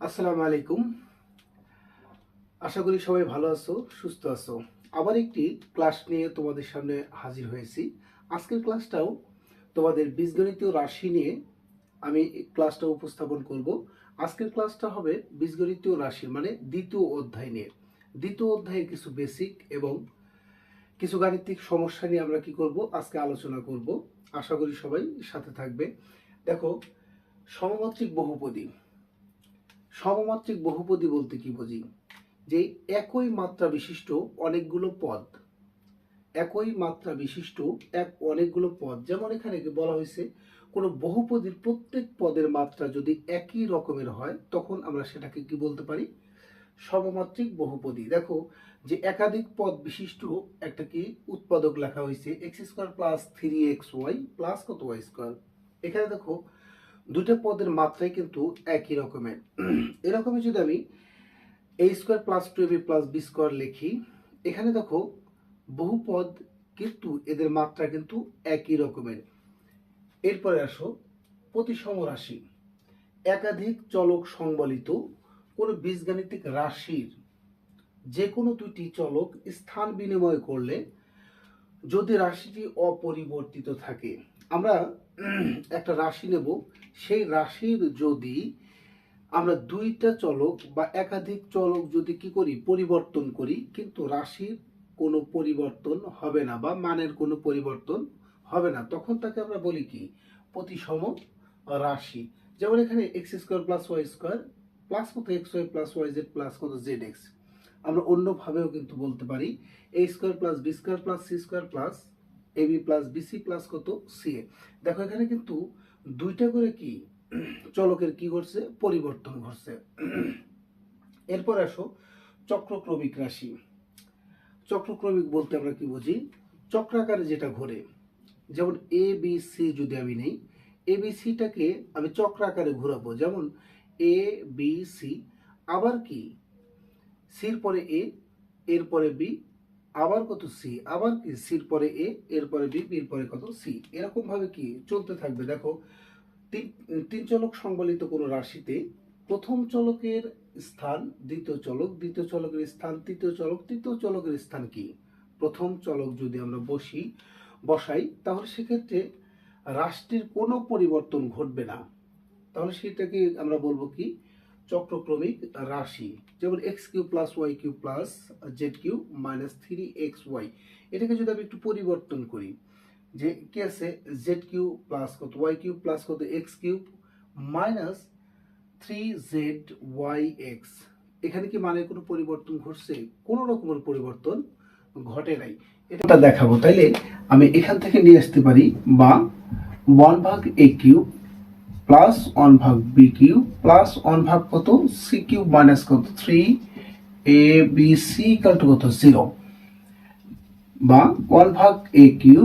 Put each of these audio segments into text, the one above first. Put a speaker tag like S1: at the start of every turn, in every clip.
S1: আসসালামু আলাইকুম। আশা করি সবাই ভালো আছো, সুস্থ আছো। আবার একটি ক্লাস নিয়ে তোমাদের সামনে হাজির হয়েছি। আজকের ক্লাসটাও তোমাদের বীজগণিতীয় রাশি নিয়ে আমি ক্লাসটা উপস্থাপন করব। আজকের ক্লাসটা হবে বীজগণিতীয় রাশি মানে দ্বিতীয় অধ্যায় নিয়ে। দ্বিতীয় অধ্যায়ের কিছু বেসিক এবং কিছু গাণিতিক সমস্যা নিয়ে আমরা কি করব, আজকে আলোচনা করব। আশা করি সবাই সাথে থাকবে। দেখো, সমমাত্রিক বহুপদী। সমমাত্রিক বহুপদী বলতে কি বুঝি? যে একই মাত্রা বিশিষ্ট অনেকগুলো পদ। একই মাত্রা বিশিষ্ট এক অনেকগুলো পদ। যেমন এখানে বলা হয়েছে, কোনো বহুপদীর প্রত্যেক পদের মাত্রা যদি একই রকমের হয়, তখন আমরা সেটাকে কি বলতে পারি? সমমাত্রিক বহুপদী। দেখো, যে একাধিক পদ বিশিষ্ট একটা কি উৎপাদক লেখা হয়েছে, x square plus three x y plus কত ওয়াই স্কোয়ার? এখানে দেখো দুটো পদের মাত্রাই কিন্তু একই রকমের। এরকমই যদি আমি a square plus two b plus b square লিখি, এখানে দেখো বহু পদ কিন্তু এদের মাত্রা কিন্তু একই রকমের। এরপরে আসো প্রতিসম রাশি। একাধিক চলক সংবলিত কোনো বীজগাণিতিক রাশির যে কোনো দুটি চলক স্থান বিনিময় করলে যদি রাশিটি অপরিবর্তিত থাকে, আমরা একটা রাশি নেব। সেই রাশির যদি আমরা দুইটা চলক বা একাধিক চলক যদি কি করি, পরিবর্তন করি, কিন্তু রাশির কোনো পরিবর্তন হবে না বা মানের কোনো পরিবর্তন হবে না, তখন তাকে আমরা বলি কি? প্রতিসম রাশি। যেমন এখানে x square plus y square plus কত? X y plus y z plus কত? জেড এক্স আমরা অন্যভাবেও কিন্তু বলতে পারি। A square plus b square plus c square plus a b plus b c plus কত? সি এ দেখো, এখানে কিন্তু দুইটা করে কি? চলকের কি ঘটছে? পরিবর্তন ঘটছে। এরপর আসো, চক্রক্রমিক রাশি। চক্রক্রমিক বলতে আমরা কি বুঝি? চক্রাকারে যেটা ঘোরে, যেমন এ বি সি যদি আমি নেই এ বি সিটাকে আমি চক্রাকারে ঘোরাবো। যেমন এ বি সি আবার কি? সির পরে এ এর পরে বি আবার কত সি আবার কি? সির পরে এ এর পরে বি বির পরে কত সি এরকম ভাবে কি চলতে থাকবে? দেখো, তিন তিন চলক সংবলিত কোনো রাশিতে প্রথম চলকের স্থান, দ্বিতীয় চলক, দ্বিতীয় চলকের স্থান, তৃতীয় চলক, তৃতীয় চলকের স্থান কি? প্রথম চলক যদি আমরা বসি, বসাই, তাহলে সেক্ষেত্রে রাষ্ট্রের কোনো পরিবর্তন ঘটবে না। তাহলে সেটাকে আমরা বলব কি? চক্রক্রমিক রাশি, যেমন x cube plus y cube plus z cube minus three x y এটাকে যদি আমি একটু পরিবর্তন করি, যে কি আছে? জেড কিউ প্লাস কত? ওয়াই কিউ প্লাস কত? X cube minus three z y x এখানে কি মানে কোনো পরিবর্তন ঘটছে? কোনো রকমের পরিবর্তন ঘটে নাই। এটা দেখাবো। তাইলে আমি এখান থেকে নিয়ে আসতে পারি বা ওয়ান ভাগ এ কিউ প্লাস ওয়ান ভাগ বি কিউ প্লাস ওয়ান ভাগ কত? সি কিউ মাইনাস কত? Three a b c equal to কত? জিরো। বা ওয়ান ভাগ এ কিউ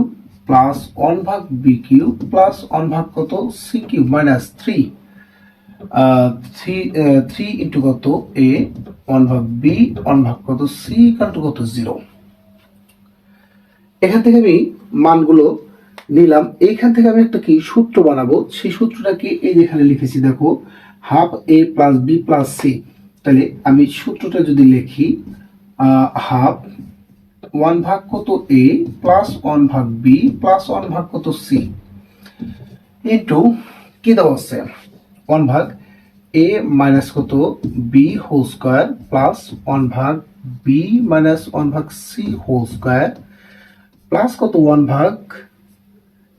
S1: প্লাস ওয়ান ভাগ বি কিউ প্লাস ওয়ান ভাগ কত? C cube minus three. Three three into কত? এ, ওয়ান ভাগ বি, ওয়ান ভাগ কত? সি ইকাল টু কত? জিরো। এখান থেকে আমি মানগুলো নিলাম। এইখান থেকে আমি একটা কি সূত্র বানাবো? সেই সূত্রটা কি? এই যেখানে লিখেছি, দেখো half a plus b plus c তাহলে আমি সূত্রটা যদি লিখি হাফ ওয়ান ভাগ কত এ প্লাস ওয়ান ভাগ বি প্লাস ওয়ান ভাগ কত সি ইন্টু কি দেওয়া আছে? ওয়ান ভাগ এ মাইনাস কত b whole square plus one ভাগ বি মাইনাস ওয়ান ভাগ সি হোল স্কোয়ার প্লাস কত ওয়ান ভাগ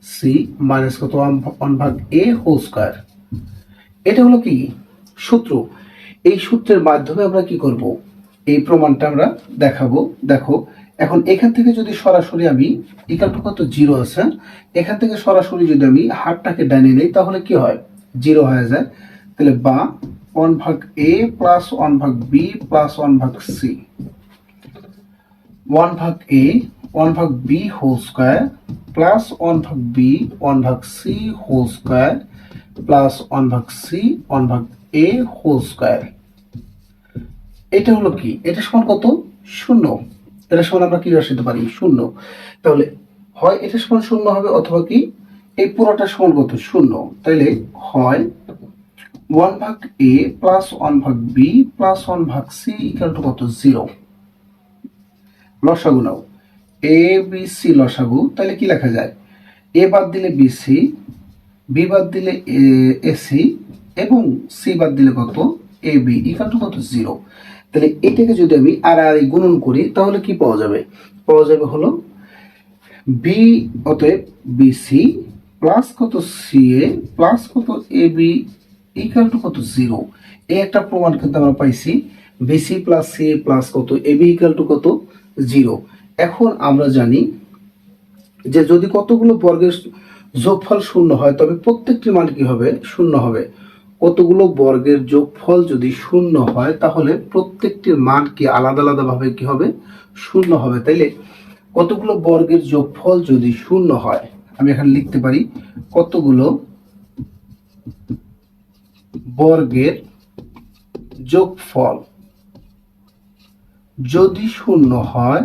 S1: সি মাইনাস কত ওয়ান ভাগ এ হোল স্কোয়ার এটা হলো কি? সূত্র। এই সূত্রের মাধ্যমে আমরা কি করব? এই প্রমাণটা আমরা দেখাবো। দেখো, এখন এখান থেকে যদি সরাসরি আমি ইকাল টু কত? জিরো আছে। এখান থেকে সরাসরি যদি আমি হাফটাকে ডাইনে নেই, তাহলে কি হয়? জিরো হয়ে যায়। তাহলে বা ওয়ান ভাগ এ প্লাস ওয়ান ভাগ বি প্লাস ওয়ান ভাগ সি ওয়ান ভাগ এ ওয়ান ভাগ b whole square plus one ভাগ বি, ওয়ান ভাগ c whole square plus one ভাগ সি, ওয়ান ভাগ এ হোল স্কোয়ার। এটা হলো কি? এটা সমান কত? শূন্য। এটা সমান আমরা কি বসাতে পারি? শূন্য। তাহলে হয় এটা সমান শূন্য হবে অথবা কি? এই পুরোটা সমান কত? শূন্য। তাইলে হয় ওয়ান ভাগ এ প্লাস ওয়ান ভাগ বি প্লাস ওয়ান ভাগ সি ইকাল টু কত? জিরো। লসাগু নাও। এ বি সি লসাগু, তাহলে কি লেখা যায়? এ বাদ দিলে বি সি বি বাদ দিলে এ সি এবং সি বাদ দিলে কত? এ বি ইকাল টু কত? জিরো তাহলে এটাকে যদি আমি আর আর গুণন করি, তাহলে কি পাওয়া যাবে? পাওয়া যাবে হলো বি অতএব বি সি প্লাস কত সি এ প্লাস কত এ বি ইকাল টু কত? জিরো এই একটা প্রমাণ কিন্তু আমরা পাইছি। B c plus c a plus কত? এ বি ইকাল টু কত? জিরো এখন আমরা জানি যে যদি কতগুলো বর্গের যোগফল শূন্য হয়, তবে প্রত্যেকটি মান কি হবে? শূন্য হবে। কতগুলো বর্গের যোগফল যদি শূন্য হয়, তাহলে প্রত্যেকটির মান কি আলাদা আলাদা ভাবে কি হবে? শূন্য হবে। তাইলে কতগুলো বর্গের যোগফল যদি শূন্য হয়, আমি এখানে লিখতে পারি, কতগুলো বর্গের যোগফল যদি শূন্য হয়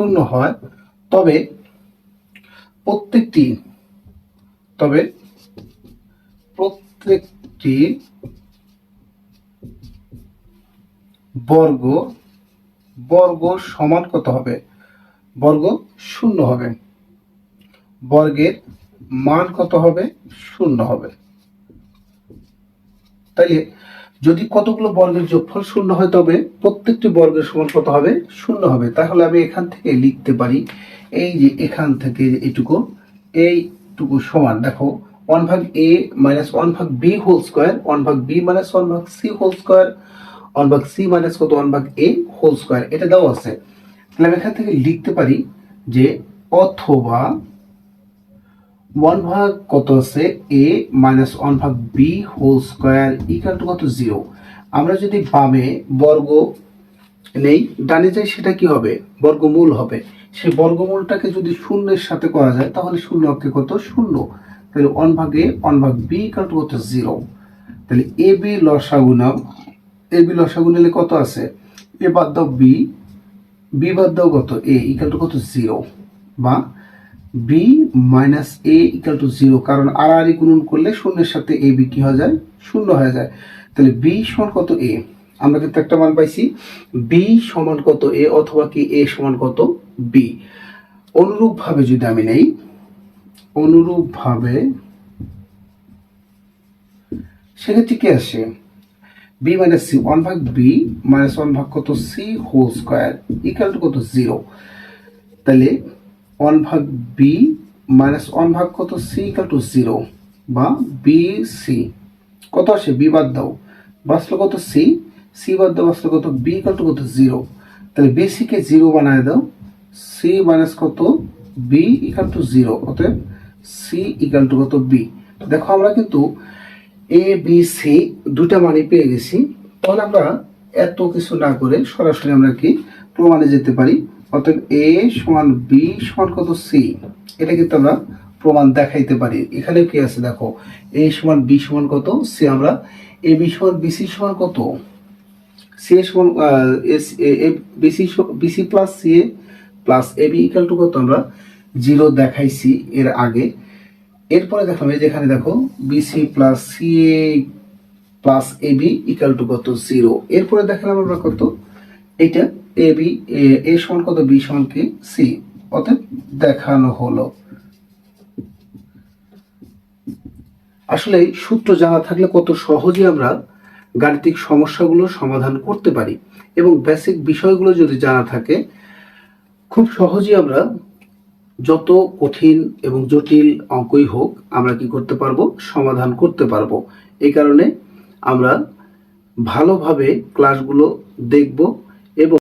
S1: শূন্য হয়। তবে প্রত্যেকটি তবে প্রত্যেকটি বর্গ বর্গ সমান কত হবে? বর্গ শূন্য হবে। বর্গের মান কত হবে? শূন্য হবে। তাইলে যদি কতগুলো বর্গের যোগফল শূন্য হয়, তবে প্রত্যেকটি বর্গের সমান কত হবে? শূন্য হবে। তাহলে আমি এখান থেকে লিখতে পারি, এই যে এখান থেকে এটুকু, এইটুকু সমান। দেখো ওয়ান ভাগ এ মাইনাস ওয়ান ভাগ বি হোল স্কোয়ার ওয়ান ভাগ বি মাইনাস ওয়ান ভাগ সি হোল স্কোয়ার ওয়ান ভাগ সি মাইনাস কত? ওয়ান ভাগ এ হোল স্কোয়ার এটা দেওয়া আছে। তাহলে আমি এখান থেকে লিখতে পারি যে অথবা ওয়ান ভাগ কত আছে? এ মাইনাস ওয়ান ভাগ b whole square equal to কত? জিরো আমরা যদি বামে বর্গ নেই, ডানে যাই, সেটা কি হবে? বর্গমূল হবে। সেই বর্গমূলটাকে যদি শূন্যের সাথে করা যায়, তাহলে শূন্য অক্ষে কত? শূন্য। তাহলে ওয়ান ভাগ এ ওয়ান ভাগ বি ইকাল টু কত? জিরো তাহলে এ বি লসাগু এ বি লসাগু নিলে কত আছে? এ বাদ দাও বি বি বাদ দাও কত? এ ইকাল টু কত? জিরো বা b minus a equal to zero কারণ আর গুণন করলে শূন্যের সাথে এ বি কি হয়ে যায়, শূন্য হয়ে যায়। তাহলে বি সমান কত এ আমরা কিন্তু একটা মান পাইছি বি সমান কত এ অথবা কি এ সমান কত বি অনুরূপভাবে যদি আমি নেই, অনুরূপভাবে সেক্ষেত্রে কি আসে? বি মাইনাস সি ওয়ান ভাগ বি মাইনাস ওয়ান ভাগ কত c whole square equal to কত জিরো তাহলে ওয়ান ভাগ বি মাইনাস ওয়ান ভাগ কত? সি ইকাল টু জিরো বা বি সি কত আসে? বি বাদ দাও। বাঁচলো কত? সি সি বাদ দাও, বাঁচলো কত? বি ইকাল টু কত? জিরো তাহলে বি সিকে জিরো বানায় দাও। সি মাইনাস কত? বি ইকাল টু জিরো অতএব সি ইকাল টু কত? বি দেখো আমরা কিন্তু এ বি সি দুটা মানই পেয়ে গেছি। তাহলে আমরা এত কিছু না করে সরাসরি আমরা কি প্রমাণে যেতে পারি? অতএব এ সমান বি সমান কত সি এটা কিন্তু আমরা প্রমাণ দেখাইতে পারি। এখানে কি আছে দেখো? এ সমান বি সমান কত? সি আমরা এ বি সমান বিসি সমান কত? সি এ সমান b c b c plus c a plus a b equal to কত আমরা? জিরো দেখাইছি এর আগে। এরপরে দেখলাম এই যেখানে দেখো b c plus c a plus a b equal to কত? জিরো এরপরে দেখলাম আমরা কত? এটা এ বি, এ সমান কত? বি সমান কি? সি অতএব দেখানো হলো। আসলে সূত্র জানা থাকলে কত সহজে আমরা গাণিতিক সমস্যাগুলো সমাধান করতে পারি এবং বেসিক বিষয়গুলো যদি জানা থাকে, খুব সহজেই আমরা যত কঠিন এবং জটিল অঙ্কই হোক আমরা কি করতে পারব? সমাধান করতে পারব। এই কারণে আমরা ভালোভাবে ক্লাসগুলো দেখব